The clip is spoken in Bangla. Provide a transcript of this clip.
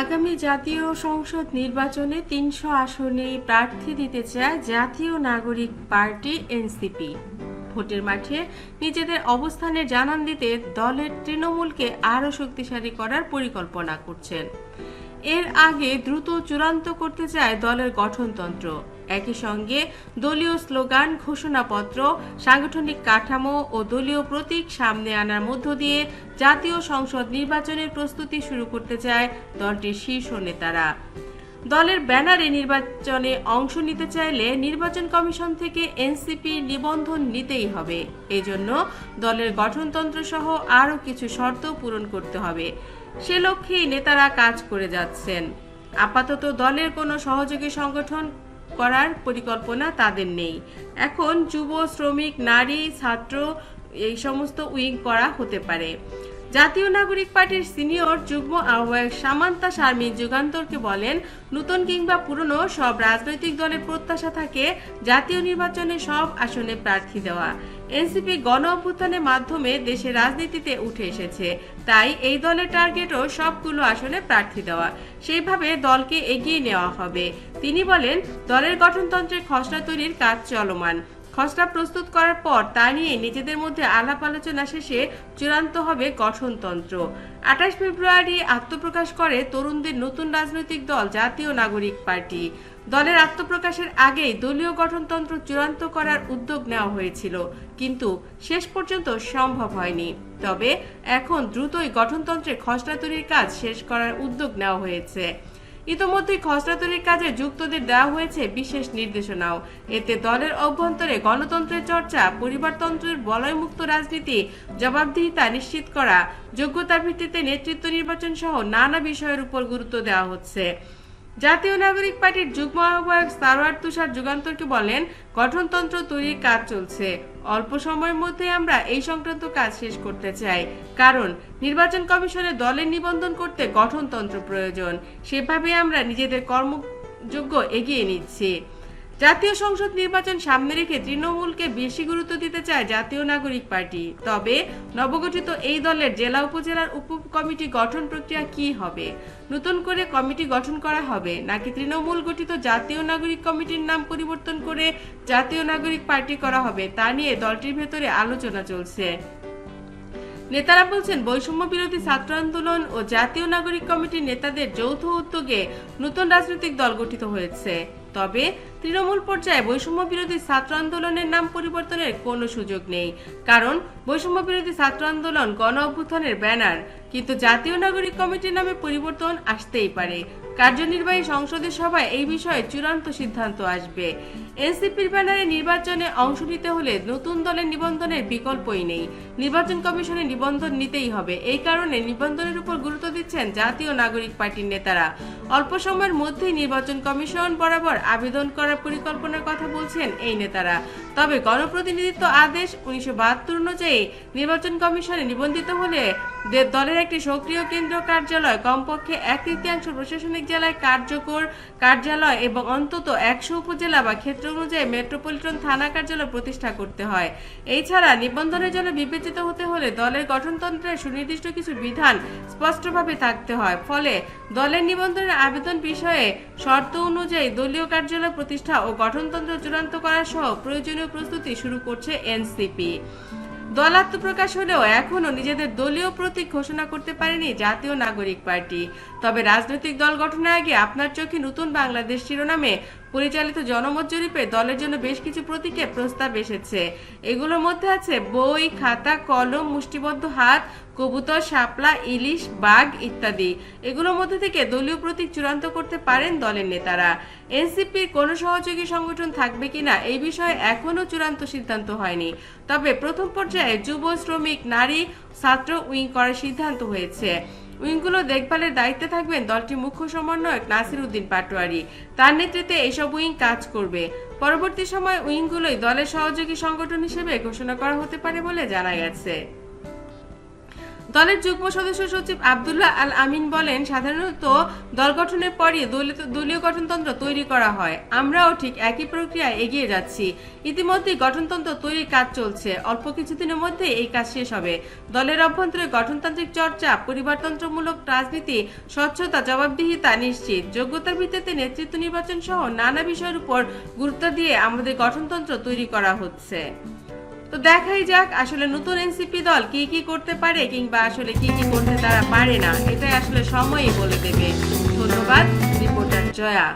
আগামী জাতীয় সংসদ নির্বাচনে তিনশো আসনে প্রার্থী দিতে চায় জাতীয় নাগরিক পার্টি এনসিপি। ভোটের মাঠে নিজেদের অবস্থানে জানান দিতে দলের তৃণমূলকে আরও শক্তিশালী করার পরিকল্পনা করছেন। এর আগে দ্রুত চূড়ান্ত করতে চায় দলের গঠনতন্ত্র। একই সঙ্গে দলীয় স্লোগান, ঘোষণাপত্র, সাংগঠনিক কাঠামো ও দলীয় প্রতীক সামনে আনার মধ্য দিয়ে জাতীয় সংসদ নির্বাচনের প্রস্তুতি শুরু করতে চায় দলটির শীর্ষ নেতারা। দলের ব্যানারে নির্বাচনে অংশ নিতে চাইলে নির্বাচন কমিশন থেকে এনসিপি নিবন্ধন নিতেই হবে। এজন্য দলের গঠনতন্ত্র সহ আরও কিছু শর্ত পূরণ করতে হবে। সে লক্ষ্যেই নেতারা কাজ করে যাচ্ছেন। আপাতত দলের কোনো সহযোগী সংগঠন করার পরিকল্পনা তাদের নেই। এখন যুব, শ্রমিক, নারী, ছাত্র, এই সমস্ত উইং করা হতে পারে। জাতীয় নাগরিক পার্টির সিনিয়র যুগ্ম আহ্বায়ক সামান্তা শারমি যুগান্তরকে বলেন, নতুন কিংবা পুরনো সব রাজনৈতিক দলের প্রত্যাশা থাকে জাতীয় নির্বাচনে সব আসনে প্রার্থী দেওয়া। এনসিপি গণ অভ্যুত্থানের মাধ্যমে দেশের রাজনীতিতে উঠে এসেছে। তাই এই দলের টার্গেটও সবগুলো আসনে প্রার্থী দেওয়া। সেইভাবে দলকে এগিয়ে নেওয়া হবে। তিনি বলেন, দলের গঠনতন্ত্রের খসড়া তৈরির কাজ চলমান। খসড়া প্রস্তুত করার পর তা নিয়ে নিজেদের মধ্যে আলাপ আলোচনা শেষে চূড়ান্ত হবে গঠনতন্ত্র। আঠাশ ফেব্রুয়ারি আত্মপ্রকাশ করে তরুণদের নতুন রাজনৈতিক দল জাতীয় নাগরিক পার্টি। দলের আত্মপ্রকাশের আগেই দলীয় গঠনতন্ত্র চূড়ান্ত করার উদ্যোগ নেওয়া হয়েছিল, কিন্তু শেষ পর্যন্ত সম্ভব হয়নি। তবে এখন দ্রুতই গঠনতন্ত্রে খসড়া তৈরির কাজ শেষ করার উদ্যোগ নেওয়া হয়েছে। ইতোমধ্যে খসড়া তৈরির কাজে যুক্তদের দেওয়া হয়েছে বিশেষ নির্দেশনাও। এতে দলের অভ্যন্তরে গণতন্ত্রের চর্চা, পরিবারতন্ত্রের বলয়মুক্ত রাজনীতি, জবাবদিহিতা নিশ্চিত করা, যোগ্যতার ভিত্তিতে নেতৃত্ব নির্বাচন সহ নানা বিষয়ের উপর গুরুত্ব দেওয়া হচ্ছে। জাতীয় নাগরিক পার্টির যুগ্ম আহ্বায়ক সারোয়ার তুষার যুগান্তরকে বলেন, গঠনতন্ত্র তৈরির কাজ চলছে। অল্প সময়ের মধ্যে আমরা এই সংক্রান্ত কাজ শেষ করতে চাই। কারণ, নির্বাচন কমিশনে দলের নিবন্ধন করতে গঠনতন্ত্র প্রয়োজন। সেভাবে আমরা নিজেদের কর্মযোগ্য এগিয়ে নিচ্ছি। জাতীয় সংসদ নির্বাচন সামনে রেখে তৃণমূলকে বেশি গুরুত্ব দিতে চায় জাতীয় নাগরিক পার্টি। তবে নবগঠিত এই দলের জেলা উপজেলার উপ কমিটি গঠন প্রক্রিয়া কি হবে? নতুন করে কমিটি গঠন করা হবে? নাকি তৃণমূল গঠিত জাতীয় নাগরিক কমিটির নাম পরিবর্তন করে জাতীয় নাগরিক পার্টি করা হবে তা নিয়ে দলটির ভেতরে আলোচনা চলছে। নেতারা বলছেন, বৈষম্য বিরোধী ছাত্র আন্দোলন ও জাতীয় নাগরিক কমিটির নেতাদের যৌথ উদ্যোগে নতুন রাজনৈতিক দল গঠিত হয়েছে। তবে তৃণমূল পর্যায়ে বৈষম্য বিরোধী ছাত্র আন্দোলনের নাম পরিবর্তনের কোনো সুযোগ নেই। কারণ বৈষম্য বিরোধী ছাত্র আন্দোলন গণ অভ্যুত্থানের ব্যানার, কিন্তু জাতীয় নাগরিক কমিটির নামে পরিবর্তন আসতেই পারে। কার্যনির্বাহী সংসদের সভায় এই বিষয়ে চূড়ান্ত সিদ্ধান্ত আসবে। এনসিপির ব্যানারে নির্বাচনে অংশ নিতে হলে নতুন দলের নিবন্ধনের বিকল্পই নেই। নির্বাচন কমিশনে নিবন্ধন নিতেই হবে। এই কারণে নিবন্ধনের উপর গুরুত্ব দিচ্ছেন জাতীয় নাগরিক পার্টির নেতারা। অল্প সময়ের মধ্যেই নির্বাচন কমিশন বরাবর আবেদন করার পরিকল্পনার কথা বলছেন এই নেতারা। তবে গণপ্রতিনিধিত্ব আদেশ উনিশশো বাহাত্তর অনুযায়ী নির্বাচন কমিশনে নিবন্ধিত হলে দলের একটি সক্রিয় কেন্দ্র কার্যালয় কমপক্ষে এক তৃতীয়াংশ প্রশাসনিক জেলায় কার্যকর কার্যালয় এবং অন্তত একশো উপজেলা বা ক্ষেত্র অনুযায়ী মেট্রোপলিটন থানা কার্যালয় প্রতিষ্ঠা করতে হয়। এছাড়া নিবন্ধনের জন্য বিবেচিত হতে হলে দলের গঠনতন্ত্রের সুনির্দিষ্ট কিছু বিধান স্পষ্টভাবে থাকতে হয়। ফলে দলের নিবন্ধনের আবেদন বিষয়ে শর্ত অনুযায়ী দলীয় কার্যালয় প্রতিষ্ঠা ও গঠনতন্ত্র চূড়ান্ত করা সহ প্রয়োজনীয় প্রস্তুতি শুরু করছে এনসিপি। দল আত্মপ্রকাশ হলেও এখনও নিজেদের দলীয় প্রতীক ঘোষণা করতে পারেনি জাতীয় নাগরিক পার্টি। তবে রাজনৈতিক দল গঠনের আগে আপনার চোখে নতুন বাংলাদেশ শিরোনামে পরিচালিত জনমত জরিপে দলের জন্য বেশ কিছু প্রতীকের প্রস্তাব এসেছে। এগুলোর মধ্যে আছে বই, খাতা, কলম, মুষ্টিবদ্ধ হাত, কবুতর, শাপলা, ইলিশ, বাঘ ইত্যাদি। এগুলোর মধ্যে থেকে দলীয় প্রতীক চূড়ান্ত করতে পারেন দলের নেতারা। এনসিপির কোনো সহযোগী সংগঠন থাকবে কিনা এই বিষয়ে এখনও চূড়ান্ত সিদ্ধান্ত হয়নি। তবে প্রথম পর্যায়ে যুব শ্রমিক, নারী, ছাত্র উইং করার সিদ্ধান্ত হয়েছে। উইংগুলো দেখভালের দায়িত্বে থাকবেন দলটির মুখ্য সমন্বয়ক নাসির উদ্দিন পাটোয়ারি। তার নেতৃত্বে এসব উইং কাজ করবে। পরবর্তী সময় উইংগুলোই দলের সহযোগী সংগঠন হিসেবে ঘোষণা করা হতে পারে বলে জানা গেছে। দলের যুগ্ম সদস্য সচিব আব্দুল্লাহ আল আমিন বলেন, সাধারণত দল গঠনের পরই দলীয় গঠনতন্ত্র তৈরি করা হয়। আমরাও ঠিক একই প্রক্রিয়ায় এগিয়ে যাচ্ছি। ইতিমধ্যে গঠনতন্ত্র তৈরির কাজ চলছে। অল্প কিছুদিনের মধ্যে এই কাজ শেষ হবে। দলের অভ্যন্তরে গঠনতান্ত্রিক চর্চা, পরিবারতন্ত্রমূলক রাজনীতি, স্বচ্ছতা, জবাবদিহিতা নিশ্চিত। যোগ্যতার ভিত্তিতে নেতৃত্ব নির্বাচন সহ নানা বিষয়ের উপর গুরুত্ব দিয়ে আমাদের গঠনতন্ত্র তৈরি করা হচ্ছে। তো দেখাই যাক আসলে নতুন এনসিপি দল কি কি করতে পারে কিংবা আসলে কি কি করতে তারা পারে না। এটাই আসলে সময়ই বলে দেবে। ধন্যবাদ, রিপোর্টার জয়া।